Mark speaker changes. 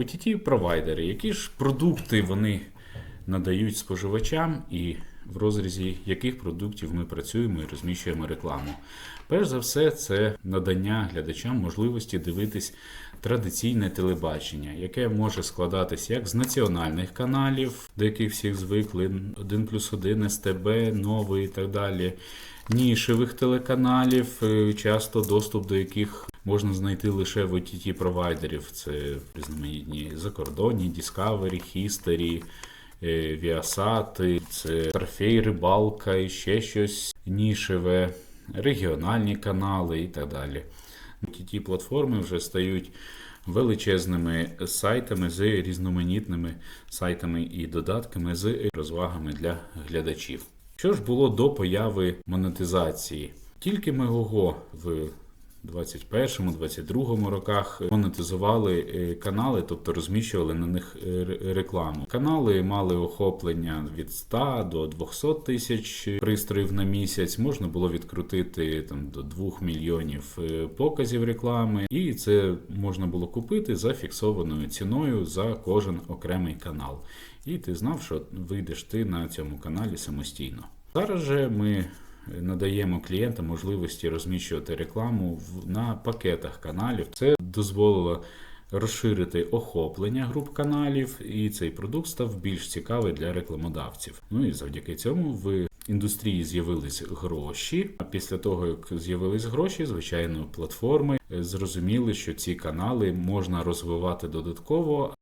Speaker 1: ott провайдери які ж продукти вони надають споживачам і в розрізі яких продуктів ми працюємо і розміщуємо рекламу. Перш за все, це надання глядачам можливості дивитись традиційне телебачення, яке може складатись як з національних каналів, до яких всіх звикли, 1 плюс 1, СТБ, новий і так далі, нішевих телеканалів, е, часто доступ до яких можна знайти лише в ott провайдерів. Це різноманітні закордонні, Discovery, History, е, Viasat, це Трофей, Рибалка і ще щось нішеве, регіональні канали і так далі. Ті платформи вже стають величезними сайтами з різноманітними сайтами і додатками з розвагами для глядачів. Що ж було до появи монетизації? Тільки Мегого в 21-22 роках монетизували е, канали, тобто розміщували на них е, рекламу. Канали мали охоплення від 100 до 200 тисяч пристроїв на місяць. Можна було відкрутити там до 2 мільйонів е, показів реклами, і це можна було купити за фіксованою ціною за кожен окремий канал. І ти знав, що вийдеш ти на цьому каналі самостійно. Зараз же ми надаємо клієнтам можливості розміщувати рекламу в- на пакетах каналів. Це дозволило розширити охоплення груп каналів, і цей продукт став більш цікавий для рекламодавців. Ну і завдяки цьому в індустрії з'явились гроші. А після того, як з'явились гроші, звичайно, платформи е, зрозуміли, що ці канали можна розвивати додатково,